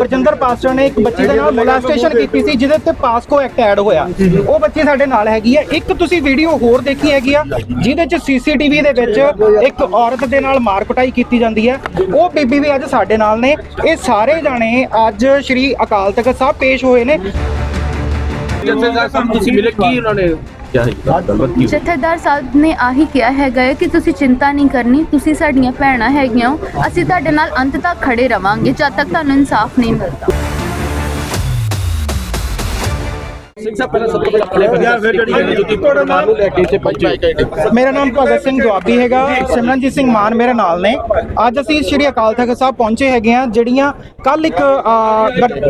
Barjinder pastor ਨੇ ਇੱਕ ਬੱਚੀ ਦੇ ਨਾਲ ਮੋਲਾਸਟੇਸ਼ਨ ਕੀਤੀ ਸੀ, ਜਿਹਦੇ ਉੱਤੇ ਪਾਸਕੋ ਐਕਟ ਐਡ ਹੋਇਆ। ਉਹ ਬੱਚੀ ਸਾਡੇ ਨਾਲ ਹੈਗੀ ਹੈ ਇੱਕ ਤੁਸੀਂ ਵੀਡੀਓ ਹੋਰ ਦੇਖੀ ਹੈਗੀ ਆ, ਜਿਹਦੇ ਚ ਸੀਸੀਟੀਵੀ ਦੇ ਵਿੱਚ ਇੱਕ ਔਰਤ ਦੇ ਨਾਲ ਮਾਰ ਕੁਟਾਈ ਕੀਤੀ ਜਾਂਦੀ ਹੈ ਉਹ ਬੀਬੀ ਵੀ ਅੱਜ ਸਾਡੇ ਨਾਲ ਨੇ। ਇਹ ਸਾਰੇ ਜਾਣੇ ਅੱਜ ਸ਼੍ਰੀ ਅਕਾਲ ਤਖਤ ਸਾਹਿਬ ਪੇਸ਼ ਹੋਏ ਨੇ। ਜਥੇਦਾਰ ਸਾਹਿਬ ਤੁਸੀਂ ਮਿਲੇ, ਕੀ ਉਹਨਾਂ ਨੇ ਕਿਹਾ ਹੈ ਗੱਲਬਾਤ ਕੀ ਹੋਈ? ਜਥੇਦਾਰ ਸਾਹਿਬ ਨੇ ਆਹੀ ਕਿਹਾ ਹੈਗਾ ਹੈ ਕਿ ਤੁਸੀਂ ਚਿੰਤਾ ਨਹੀਂ ਕਰਨੀ ਤੁਸੀਂ ਸਾਡੀਆਂ ਭੈਣਾਂ ਹੈਗੀਆਂ ਹੋ। ਅਸੀਂ ਤੁਹਾਡੇ ਨਾਲ ਅੰਤ ਤੱਕ ਖੜੇ ਰਵਾਂਗੇ ਜਦ ਤੱਕ ਤੁਹਾਨੂੰ ਇਨਸਾਫ ਨਹੀਂ ਮਿਲਦਾ। ਸਿੰਘ ਸਾਹਿਬ ਪਹਿਲਾਂ ਸਭ ਤੋਂ ਪਹਿਲਾਂ ਆਪਣੇ ਬਾਰੇ ਦੱਸੋ ਕਿ ਤੁਹਾਡਾ ਨਾਮ? ਨੂੰ ਲੈ ਕੇ ਇੱਥੇ ਪਹੁੰਚੇ ਮੇਰਾ ਨਾਮ ਭਗਤ ਸਿੰਘ ਦੁਆਬੀ ਹੈਗਾ ਸਿਮਰਨਜੀਤ ਸਿੰਘ ਮਾਨ ਮੇਰੇ ਨਾਲ ਨੇ। ਅੱਜ ਅਸੀਂ ਸ਼੍ਰੀ ਅਕਾਲ ਤਖਤ ਸਾਹਿਬ ਪਹੁੰਚੇ ਹੈਗੇ ਆ ਜਿਹੜੀਆਂ ਕੱਲ ਇੱਕ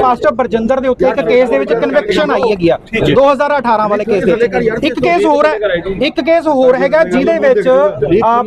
ਪਾਸਟਰ ਬਰਜਿੰਦਰ ਦੇ ਉੱਤੇ ਇੱਕ ਕੇਸ ਦੇ ਵਿੱਚ ਕਨਵੈਕਸ਼ਨ ਆਈ ਹੈਗੀ ਆ 2018 ਵਾਲੇ ਕੇਸ ਦੇ ਵਿੱਚ। ਇੱਕ ਕੇਸ ਹੋਰ ਹੈ ਇੱਕ ਕੇਸ ਹੋਰ ਹੈਗਾ ਜਿਹਦੇ ਵਿੱਚ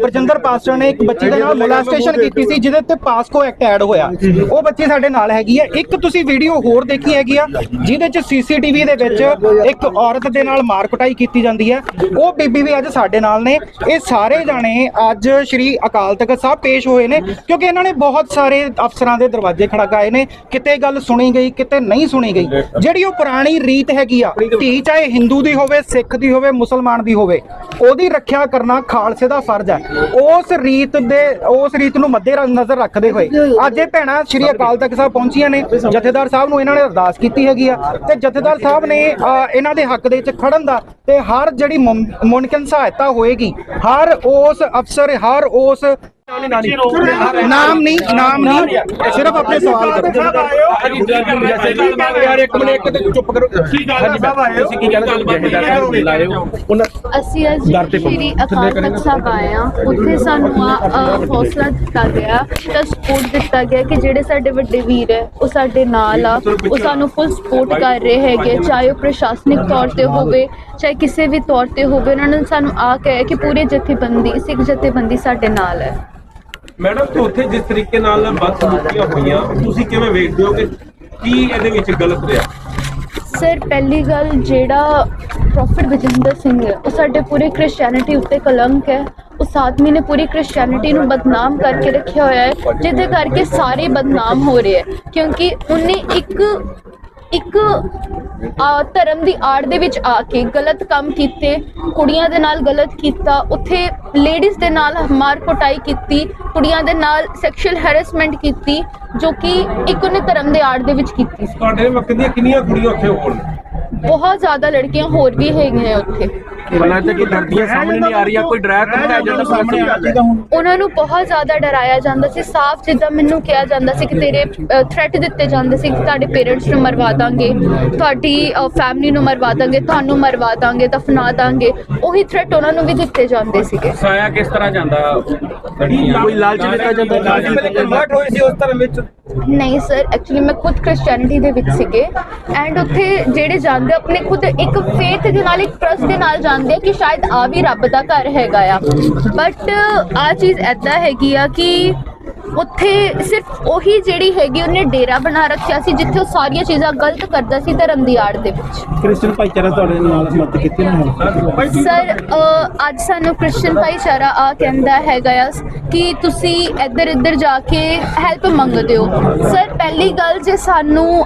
ਬਰਜਿੰਦਰ ਪਾਸਟਰ ਨੇ ਇੱਕ ਬੱਚੀ ਦੇ ਨਾਲ ਮੋਲਾਸਟੇਸ਼ਨ ਕੀਤੀ ਸੀ ਜਿਹਦੇ ਉੱਤੇ ਪਾਸਕੋ ਐਕਟ ਐਡ ਹੋਇਆ। ਉਹ ਬੱਚੀ ਸਾਡੇ ਨਾਲ ਹੈਗੀ ਹੈ। ਇੱਕ ਤੁਸੀਂ ਵੀਡੀਓ ਹੋਰ ਦੇਖੀ ਹੈਗੀ ਆ ਜਿਹਦੇ ਚ ਸੀਸੀਟੀਵੀ ਦੇ ਵਿੱਚ ਇੱਕ ਔਰਤ ਦੇ ਨਾਲ ਮਾਰ ਕੁਟਾਈ ਕੀਤੀ ਜਾਂਦੀ ਹੈ। ਉਹ ਬੀਬੀ ਵੀ ਅੱਜ ਸਾਡੇ ਨਾਲ ਨੇ। ਇਹ ਸਾਰੇ ਜਾਣੇ ਅੱਜ ਸ਼੍ਰੀ ਅਕਾਲ ਤਖਤ ਸਾਹਿਬ ਪੇਸ਼ ਹੋਏ ਨੇ, ਕਿਉਂਕਿ ਇਹਨਾਂ ਨੇ ਬਹੁਤ ਸਾਰੇ ਅਫਸਰਾਂ ਦੇ ਦਰਵਾਜ਼ੇ ਖੜਕਾਏ ਨੇ। ਕਿਤੇ ਗੱਲ ਸੁਣੀ ਗਈ, ਕਿਤੇ ਨਹੀਂ ਸੁਣੀ ਗਈ। ਜਿਹੜੀ ਉਹ ਪੁਰਾਣੀ ਰੀਤ ਹੈਗੀ ਆ, ਧੀ ਚਾਹੇ ਹਿੰਦੂ ਦੀ ਹੋਵੇ, ਸਿੱਖ ਦੀ ਹੋਵੇ, ਮੁਸਲਮਾਨ ਦੀ ਹੋਵੇ, ਉਹਦੀ ਰੱਖਿਆ ਕਰਨਾ ਖਾਲਸੇ ਦਾ ਫਰਜ਼ ਹੈ। ਉਸ ਰੀਤ ਦੇ, ਉਸ ਰੀਤ ਨੂੰ ਮੱਦੇ ਨਜ਼ਰ ਰੱਖਦੇ ਹੋਏ ਅੱਜ ਇਹ ਭੈਣਾਂ ਸ਼੍ਰੀ ਅਕਾਲ ਤਖਤ ਸਾਹਿਬ ਪਹੁੰਚੀਆਂ ਨੇ। ਜਥੇਦਾਰ ਸਾਹਿਬ ਨੂੰ ਇਹਨਾਂ ਨੇ ਅਰਦਾਸ ਕੀਤੀ ਹੈਗੀ ਆ। ਤੇ ਜਥੇਦਾਰ ਸਾਹਿਬ ਨੇ ਇਹਨਾਂ ਦੇ ਹੱਕ ਦੇ ਵਿੱਚ ਖੜਨ ਦਾ ਤੇ ਹਰ ਜਿਹੜੀ ਮੁਮ- ਮੁਮਕਿਨ ਸਹਾਇਤਾ ਹੋਏਗੀ, ਹਰ ਉਸ ਅਫਸਰ, ਹਰ ਉਸ ਨਾਮ ਨਹੀਂ ਨਾਮ ਨਹੀਂ ਸਿਰਫ ਆਪਣੇ ਸਵਾਲ ਕਰੋ ਯਾਰ ਇੱਕ ਮਿੰਟ ਇੱਕ ਤੇ ਚੁੱਪ ਕਰੋ। ਕੀ ਗੱਲ ਸਾਹਿਬ ਤੁਸੀਂ ਕੀ ਕਹਿਣਾ ਚਾਹੁੰਦੇ ਜਥੇਦਾਰ ਸਾਹਿਬ ਨੂੰ ਲਾਏ ਹੋ? ਉਹਨਾਂ ਅਸੀਂ ਅੱਜ ਸ਼੍ਰੀ ਅਕਾਲ ਤਖਤ ਸਾਹਿਬ ਆਏ ਹਾਂ। ਉੱਥੇ ਸਾਨੂੰ ਆ ਹੌਸਲਾ ਦਿੱਤਾ ਗਿਆ ਤਾਂ ਸਪੋਰਟ ਦਿੱਤਾ ਗਿਆ ਕਿ ਜਿਹੜੇ ਸਾਡੇ ਵੱਡੇ ਵੀਰ ਹੈ ਉਹ ਸਾਡੇ ਨਾਲ ਆ ਉਹ ਸਾਨੂੰ ਫੁੱਲ ਸਪੋਰਟ ਕਰ ਰਹੇ ਹੈਗੇ। ਚਾਹੇ ਉਹ ਪ੍ਰਸ਼ਾਸਨਿਕ ਤੌਰ ਤੇ ਹੋਵੇ ਚਾਹੇ ਕਿਸੇ ਵੀ ਤੌਰ ਤੇ ਹੋਵੇ ਉਹਨਾਂ ਨੇ ਸਾਨੂੰ ਆ ਕਹਿਆ ਕਿ ਪੂਰੇ ਜਥੇਬੰਦੀ ਸਿੱਖ ਜਥੇਬੰਦੀ ਸਾਡੇ ਨਾਲ ਹੈ। ਮੈਡਮ ਤੇ ਉੱਥੇ ਜਿਸ ਤਰੀਕੇ ਨਾਲ ਬਦਸਲੂਕੀਆਂ ਹੋਈਆਂ, ਤੁਸੀਂ ਕਿਵੇਂ ਵੇਖਦੇ ਹੋ ਕਿ ਕੀ ਇਹਦੇ ਵਿੱਚ ਗਲਤ ਰਿਹਾ? ਸਰ ਪਹਿਲੀ ਗੱਲ ਜਿਹੜਾ ਪ੍ਰੋਫਿਟ ਵਿਜਿੰਦਰ ਸਿੰਘ ਹੈ, ਉਹ ਸਾਡੇ ਪੂਰੇ ਕ੍ਰਿਸਚੀਅਨਿਟੀ ਉੱਤੇ ਕਲੰਕ ਹੈ। ਉਸ ਆਦਮੀ ਨੇ ਪੂਰੀ ਕ੍ਰਿਸਚੀਅਨਿਟੀ ਨੂੰ ਬਦਨਾਮ ਕਰਕੇ ਰੱਖਿਆ ਹੋਇਆ ਹੈ, ਜਿਹਦੇ ਕਰਕੇ ਸਾਰੇ ਬਦਨਾਮ ਹੋ ਰਹੇ ਹੈ। ਕਿਉਂਕਿ ਉਹਨੇ ਇੱਕ ਇੱਕ ਆ, ਧਰਮ ਦੀ ਆੜ ਦੇ ਵਿੱਚ ਆ ਕੇ ਗਲਤ ਕੰਮ ਕੀਤੇ ਕੁੜੀਆਂ ਦੇ ਨਾਲ ਗਲਤ ਕੀਤਾ ਉੱਥੇ ਲੇਡੀਜ਼ ਦੇ ਨਾਲ ਮਾਰ ਕੁਟਾਈ ਕੀਤੀ ਕੁੜੀਆਂ ਦੇ ਨਾਲ ਸੈਕਸ਼ੂਅਲ ਹੈਰੈਸਮੈਂਟ ਕੀਤੀ ਜੋ ਕਿ ਇੱਕ ਉਹਨੇ ਧਰਮ ਦੇ ਆੜ ਦੇ ਵਿੱਚ ਕੀਤੀ। ਸੀ ਤੁਹਾਡੇ ਵਕਤ ਦੀਆਂ ਕਿੰਨੀਆਂ ਕੁੜੀਆਂ ਉੱਥੇ ਹੋਣ? ਬਹੁਤ ਜ਼ਿਆਦਾ ਲੜਕੀਆਂ ਹੋਰ ਵੀ ਹੈਗੀਆਂ ਉੱਥੇ। ਬਲਾ ਤੇ ਕਿ ਡਰਦੀਆਂ ਸਾਹਮਣੇ ਨਹੀਂ ਆ ਰਹੀਆਂ ਕੋਈ ਡਰਾਇਆ ਧਮਕਾਇਆ ਜਾਂਦਾ ਸਾਹਮਣੇ ਆ ਉਹਨਾਂ ਨੂੰ ਬਹੁਤ ਜ਼ਿਆਦਾ ਡਰਾਇਆ ਜਾਂਦਾ ਸੀ ਸਾਫ਼ ਜਿੱਦਾਂ ਮੈਨੂੰ ਕਿਹਾ ਜਾਂਦਾ ਸੀ ਕਿ ਤੇਰੇ ਥ੍ਰੈਟ ਦਿੱਤੇ ਜਾਂਦੇ ਸੀ ਕਿ ਤੁਹਾਡੇ ਪੇਰੈਂਟਸ ਨੂੰ ਮਰਵਾ ਦਾਂਗੇ ਤੁਹਾਡੀ ਫੈਮਿਲੀ ਨੂੰ ਮਰਵਾ ਦਾਂਗੇ ਤੁਹਾਨੂੰ ਮਰਵਾ ਦਾਂਗੇ ਦਫਨਾ ਦਾਂਗੇ ਉਹੀ ਥ੍ਰੈਟ ਉਹਨਾਂ ਨੂੰ ਵੀ ਦਿੱਤੇ ਜਾਂਦੇ ਸੀਗੇ। ਸਾਇਆ ਕਿਸ ਤਰ੍ਹਾਂ ਜਾਂਦਾ? ਕੋਈ ਲਾਲਚ ਦਿੱਤਾ ਜਾਂਦਾ? ਲਾਲਚ ਕਨਵਰਟ ਹੋਏ ਸੀ ਉਸ ਧਰਮ ਵਿੱਚ ਨਹੀਂ ਸਰ ਐਕਚੁਅਲੀ ਮੈਂ ਖੁਦ ਕ੍ਰਿਸਚੀਅਨਿਟੀ ਦੇ ਵਿੱਚ ਸੀਗੇ ਐਂਡ ਉੱਥੇ ਜਿਹੜੇ ਜਾਂਦੇ ਆਪਣੇ ਖੁਦ ਇੱਕ ਫੇਥ ਦੇ ਨਾਲ, ਇੱਕ ਟਰਸਟ ਦੇ ਨਾਲ ਜਾਂਦੇ ਆ ਕਿ ਸ਼ਾਇਦ ਆ ਵੀ ਰੱਬ ਦਾ ਘਰ ਹੈਗਾ ਆ। ਬਟ ਆ ਚੀਜ਼ ਐਦਾਂ ਹੈਗੀ ਆ ਕਿ ਉੱਥੇ ਸਿਰਫ ਉਹੀ ਜਿਹੜੀ ਹੈਗੀ ਉਹਨੇ ਡੇਰਾ ਬਣਾ ਰੱਖਿਆ ਸੀ ਜਿੱਥੇ ਉਹ ਸਾਰੀਆਂ ਚੀਜ਼ਾਂ ਗਲਤ ਕਰਦਾ ਸੀ ਧਰਮ ਦੀ ਆੜ ਦੇ ਵਿੱਚ। ਕ੍ਰਿਸਚੀਅਨ ਭਾਈਚਾਰਾ ਤੁਹਾਡੇ ਨਾਲ ਮਦਦ ਕੀਤੀ ਨਾ? ਸਰ ਅ, ਅੱਜ ਸਾਨੂੰ ਕ੍ਰਿਸਚੀਅਨ ਭਾਈਚਾਰਾ ਆ ਕਹਿੰਦਾ ਹੈਗਾ ਆ ਕਿ ਤੁਸੀਂ ਇੱਧਰ ਇੱਧਰ ਜਾ ਕੇ ਹੈਲਪ ਮੰਗਦੇ ਹੋ। ਸਰ ਪਹਿਲੀ ਗੱਲ ਜੇ ਸਾਨੂੰ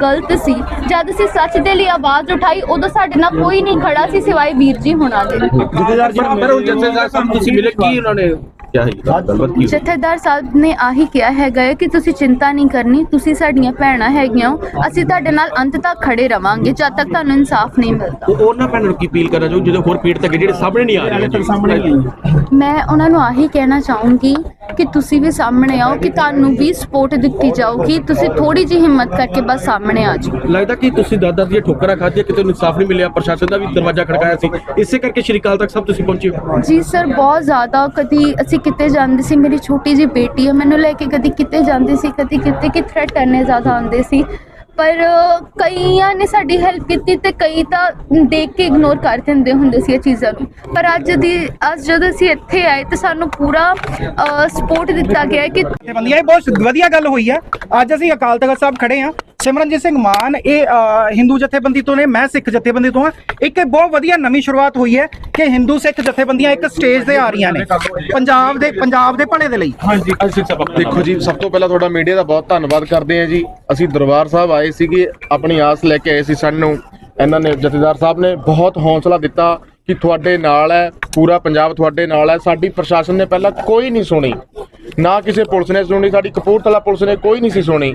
ਗਲਤ ਸੀ। ਜਦ ਅਸੀਂ ਸੱਚ ਦੇ ਲਈ ਆਵਾਜ਼ ਉਠਾਈ ਉਦੋਂ ਸਾਡੇ ਨਾਲ ਕੋਈ ਨਹੀਂ ਖੜਾ ਸੀ ਸਿਵਾਏ ਵੀਰ ਜੀ ਹੁਣਾਂ ਦੇ। ਜਥੇਦਾਰ ਜੀ ਪਰ ਹੁਣ ਜਥੇਦਾਰ ਸਾਹਿਬ ਤੁਸੀਂ ਮਿਲੇ ਕੀ ਉਹਨਾਂ ਨੇ? ਜਥੇਦਾਰ ਸਾਹਿਬ ਆਹੀ ਕਿਹਾ ਹੈਗਾ ਕਿ ਤੁਸੀਂ ਚਿੰਤਾ ਨਹੀਂ ਕਰਨੀ ਤੁਸੀਂ ਸਾਡੀਆਂ ਭੈਣਾਂ ਹੈਗੀਆਂ ਹੋ ਅਸੀਂ ਤੁਹਾਡੇ ਨਾਲ ਅੰਤ ਤੱਕ ਖੜੇ ਰਵਾਂਗੇ ਜਦ ਤੱਕ ਤੁਹਾਨੂੰ ਇਨਸਾਫ ਨਹੀਂ ਮਿਲਦਾ। ਉਹ ਉਹਨਾਂ ਭੈਣਾਂ ਨੂੰ ਕੀ ਅਪੀਲ ਕਰਨਾ ਚਾਹੋ? ਜਦੋਂ ਹੋਰ ਪੀੜ ਤੱਕ ਜਿਹੜੇ ਸਾਹਮਣੇ ਨਹੀਂ ਆ ਰਹੇ ਸਾਹਮਣੇ ਮੈਂ ਉਹਨਾਂ ਨੂੰ ਆਹੀ ਕਹਿਣਾ ਚਾਹੂੰਗੀ ਕਿ ਤੁਸੀਂ ਵੀ ਸਾਹਮਣੇ ਆਓ ਕਿ ਤੁਹਾਨੂੰ ਵੀ ਸਪੋਰਟ ਦਿੱਤੀ ਜਾਊਗੀ। ਤੁਸੀਂ ਥੋੜੀ ਜਿਹੀ ਹਿੰਮਤ ਕਰਕੇ ਬਸ ਸਾਹਮਣੇ ਆ ਜਾਓ। ਲੱਗਦਾ ਕਿ ਤੁਸੀਂ ਦਾਦਾ ਦੀਆਂ ਠੋਕਰਾਂ ਖਾਧੀਆਂ ਕਿਤੇ ਇਨਸਾਫ ਨਹੀਂ ਮਿਲਿਆ ਪ੍ਰਸ਼ਾਸਨ ਦਾ ਵੀ ਦਰਵਾਜ਼ਾ ਖੜਕਾਇਆ ਸੀ। ਇਸੇ ਕਰਕੇ ਸ਼੍ਰੀ ਅਕਾਲ ਤੱਕ ਸਭ ਤੁਸੀਂ ਪਹੁੰਚੇ ਹੋ। ਜੀ ਸਰ ਬਹੁਤ ਜ਼ਿਆਦਾ ਕਦੀ ਅਸੀਂ ਕਿਤੇ ਜਾਂਦੇ ਸੀ ਮੇਰੀ ਛੋਟੀ ਜਿਹੀ ਬੇਟੀ ਹੈ ਮੈਨੂੰ ਲੈ ਕੇ ਕਦੀ ਕਿਤੇ ਜਾਂਦੀ ਸੀ ਕਦੀ ਕਿਤੇ ਕਿ ਥ੍ਰੈਟ ਇੰਨੇ ਜ਼ਿਆਦਾ ਆਉਂਦੇ ਸੀ। ਪਰ ਕਈਆਂ ਨੇ ਸਾਡੀ ਹੈਲਪ ਕੀਤੀ ਤੇ ਕਈ ਤਾਂ ਦੇਖ ਕੇ ਇਗਨੋਰ ਕਰ ਦਿੰਦੇ ਹੁੰਦੇ ਸੀ ਇਹ ਚੀਜ਼ਾਂ ਨੂੰ। ਪਰ ਅੱਜ ਦੀ, ਅੱਜ ਜਦੋਂ ਅਸੀਂ ਇੱਥੇ ਆਏ ਤੇ ਸਾਨੂੰ ਪੂਰਾ ਸਪੋਰਟ ਦਿੱਤਾ ਗਿਆ ਕਿ ਜਥੇਬੰਦੀਆਂ ਇਹ ਬਹੁਤ ਵਧੀਆ ਗੱਲ ਹੋਈ ਹੈ ਅੱਜ ਅਸੀਂ ਅਕਾਲ ਤਖਤ ਸਾਹਿਬ ਖੜੇ ਹਾਂ ਸਿਮਰਨਜੀਤ ਸਿੰਘ ਮਾਨ ਇਹ ਹਿੰਦੂ ਜਥੇਬੰਦੀ ਤੋਂ ਨੇ ਮੈਂ ਸਿੱਖ ਜਥੇਬੰਦੀ ਤੋਂ ਹਾਂ। ਇੱਕ ਬਹੁਤ ਵਧੀਆ ਨਵੀਂ ਸ਼ੁਰੂਆਤ ਹੋਈ ਹੈ ਕਿ ਹਿੰਦੂ ਸਿੱਖ ਜਥੇਬੰਦੀਆਂ ਇੱਕ ਸਟੇਜ ਤੇ ਆ ਰਹੀਆਂ ਨੇ ਪੰਜਾਬ ਦੇ ਪੰਜਾਬ ਦੇ ਭਲੇ ਦੇ ਲਈ। ਹਾਂਜੀ ਦੇਖੋ ਜੀ ਸਭ ਤੋਂ ਪਹਿਲਾਂ ਤੁਹਾਡਾ ਮੀਡੀਆ ਦਾ ਬਹੁਤ ਧੰਨਵਾਦ ਕਰਦੇ ਹਾਂ ਜੀ। ਅਸੀਂ ਦਰਬਾਰ ਸਾਹਿਬ ਆਏ ਸੀਗੇ ਆਪਣੀ ਆਸ ਲੈ ਕੇ ਆਏ ਸੀ ਸਾਨੂੰ। ਇਹਨਾਂ ਨੇ ਜਥੇਦਾਰ ਸਾਹਿਬ ਨੇ ਬਹੁਤ ਹੌਸਲਾ ਦਿੱਤਾ ਕਿ ਤੁਹਾਡੇ ਨਾਲ ਹੈ ਪੂਰਾ ਪੰਜਾਬ ਤੁਹਾਡੇ ਨਾਲ ਹੈ। ਸਾਡੀ ਪ੍ਰਸ਼ਾਸਨ ਨੇ ਪਹਿਲਾਂ ਕੋਈ ਨਹੀਂ ਸੁਣੀ। ਨਾ ਕਿਸੇ ਪੁਲਿਸ ਨੇ ਸੁਣੀ ਸਾਡੀ ਕਪੂਰਥਲਾ ਪੁਲਿਸ ਨੇ ਕੋਈ ਨਹੀਂ ਸੀ ਸੁਣੀ।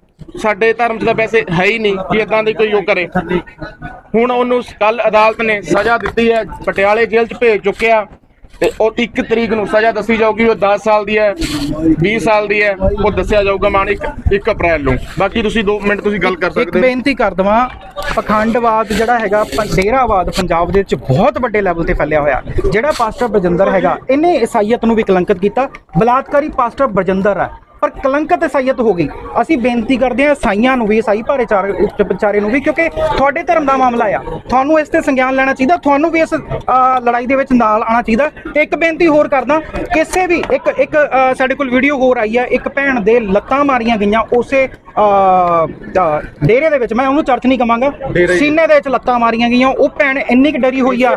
ਸਾਡੇ ਧਰਮ 'ਚ ਤਾਂ ਵੈਸੇ ਹੈ ਹੀ ਨਹੀਂ ਕਿ ਇਦਾਂ ਦੀ ਕੋਈ ਉਹ ਕਰੇ। ਹੁਣ ਉਹਨੂੰ ਕੱਲ ਅਦਾਲਤ ਨੇ ਸਜ਼ਾ ਦਿੱਤੀ ਹੈ ਪਟਿਆਲੇ ਜੇਲ੍ਹ 'ਚ ਭੇਜ ਚੁੱਕਿਆ ਤੇ ਉਹ 1 ਤਰੀਕ ਨੂੰ ਸਜ਼ਾ ਦੱਸੀ ਜਾਊਗੀ ਉਹ 10 ਸਾਲ ਦੀ ਹੈ 20 ਸਾਲ ਦੀ ਹੈ ਉਹ ਦੱਸਿਆ ਜਾਊਗਾ ਮਾਨ 1 1 ਅਪ੍ਰੈਲ ਨੂੰ। ਬਾਕੀ ਤੁਸੀਂ 2 ਮਿੰਟ ਤੁਸੀਂ ਗੱਲ ਕਰ ਸਕਦੇ ਹੋ। ਬੇਨਤੀ ਕਰ ਦਵਾਂ ਪਖੰਡਵਾਦ ਜਿਹੜਾ ਹੈਗਾ ਪ- ਡੇਰਾਵਾਦ ਪੰਜਾਬ ਦੇ ਵਿੱਚ ਬਹੁਤ ਵੱਡੇ ਲੈਵਲ ਤੇ ਫੈਲਿਆ ਹੋਇਆ। ਜਿਹੜਾ ਪਾਸਟਰ ਬਰਜਿੰਦਰ ਹੈਗਾ ਇਹਨੇ ਈਸਾਈਅਤ ਨੂੰ ਵੀ ਕਲੰਕਿਤ ਕੀਤਾ। ਬਲਾਤਕਾਰੀ ਪਾਸਟਰ ਬਰਜਿੰਦਰ ਹੈ। ਪਰ ਕਲੰਕਤ ਈਸਾਈਅਤ ਹੋ ਗਈ। ਅਸੀਂ ਬੇਨਤੀ ਕਰਦੇ ਹਾਂ ਈਸਾਈਆਂ ਨੂੰ ਵੀ ਈਸਾਈ ਭਾਈਚਾਰੇ ਵਿਚਾਰੇ ਨੂੰ ਵੀ, ਕਿਉਂਕਿ ਤੁਹਾਡੇ ਧਰਮ ਦਾ ਮਾਮਲਾ ਆ। ਤੁਹਾਨੂੰ ਇਸ ਤੇ ਸੰਗਿਆਨ ਲੈਣਾ ਚਾਹੀਦਾ, ਤੁਹਾਨੂੰ ਵੀ ਇਸ ਲੜਾਈ ਦੇ ਵਿੱਚ ਨਾਲ ਆਉਣਾ ਚਾਹੀਦਾ। ਤੇ ਇੱਕ ਬੇਨਤੀ ਹੋਰ ਕਰਦਾ, ਕਿਸੇ ਵੀ, ਇੱਕ ਇੱਕ ਸਾਡੇ ਕੋਲ ਵੀਡੀਓ ਹੋਰ ਆਈ ਹੈ ਇੱਕ ਭੈਣ ਦੇ ਲੱਤਾਂ ਮਾਰੀਆਂ ਗਈਆਂ, ਉਸੇ ਅ, ਡੇਰੇ ਦੇ ਵਿੱਚ ਮੈਂ ਉਹਨੂੰ ਚਰਚ ਨਹੀਂ ਕਵਾਂਗਾ। ਸੀਨੇ ਦੇ ਵਿੱਚ ਲੱਤਾਂ ਮਾਰੀਆਂ ਗਈਆਂ। ਉਹ ਭੈਣ ਇੰਨੀ ਕੁ ਡਰੀ ਹੋਈ ਆ।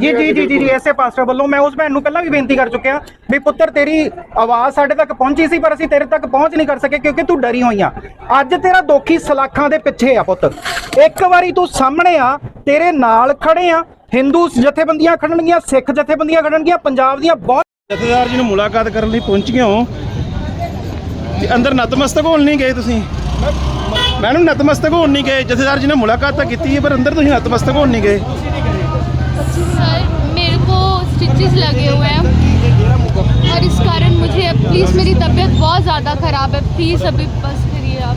ਜੀ ਜੀ ਜੀ ਜੀ ਜੀ ਐਸੇ ਪਾਸਟਰ ਵੱਲੋਂ ਮੈਂ ਉਸ ਭੈਣ ਨੂੰ ਪਹਿਲਾਂ ਵੀ ਬੇਨਤੀ ਕਰ ਚੁੱਕਿਆ ਵੀ ਪੁੱਤਰ ਤੇਰੀ ਆਵਾਜ਼ ਸਾਡੇ ਤੱਕ ਪਹੁੰਚੀ ਸੀ ਪਰ ਅਸੀਂ ਤੇਰੇ ਤੱਕ ਪਹੁੰਚ ਨਹੀਂ ਕਰ ਸਕੇ ਕਿਉਂਕਿ ਤੂੰ ਡਰੀ ਹੋਈ ਆ। ਅੱਜ ਤੇਰਾ ਦੋਖੀ ਸਲਾਖਾਂ ਦੇ ਪਿੱਛੇ ਆ ਪੁੱਤ। ਇੱਕ ਵਾਰੀ ਤੂੰ ਸਾਹਮਣੇ ਆ ਤੇਰੇ ਨਾਲ ਖੜੇ ਆ। ਹਿੰਦੂ ਜਥੇਬੰਦੀਆਂ ਖੜਨਗੀਆਂ ਸਿੱਖ ਜਥੇਬੰਦੀਆਂ ਖੜਨਗੀਆਂ ਪੰਜਾਬ ਦੀਆਂ ਬਹੁਤ ਜਥੇਦਾਰ ਜੀ ਨੂੰ ਮੁਲਾਕਾਤ ਕਰਨ ਲਈ ਪਹੁੰਚੀਆਂ ਹੋ। ਤੇ ਅੰਦਰ ਨਤਮਸਤਕ ਹੋਣ ਨਹੀਂ ਗਏ ਤੁਸੀਂ? ਮੈਡਮ ਨਤਮਸਤਕ ਹੋਣ ਨਹੀਂ ਗਏ। ਜਥੇਦਾਰ ਜੀ ਨੇ ਮੁਲਾਕਾਤ ਤਾਂ ਕੀਤੀ ਹੈ ਪਰ ਅੰਦਰ ਤੁਸੀਂ ਨਤਮਸਤਕ ਹੋਣ ਨਹੀਂ ਗਏ। सर मेरे को स्टिचेस लगे हुए हैं और इस कारण मुझे प्लीज़ मेरी तबीयत बहुत ज़्यादा ख़राब है प्लीज़ अभी बस करिए आप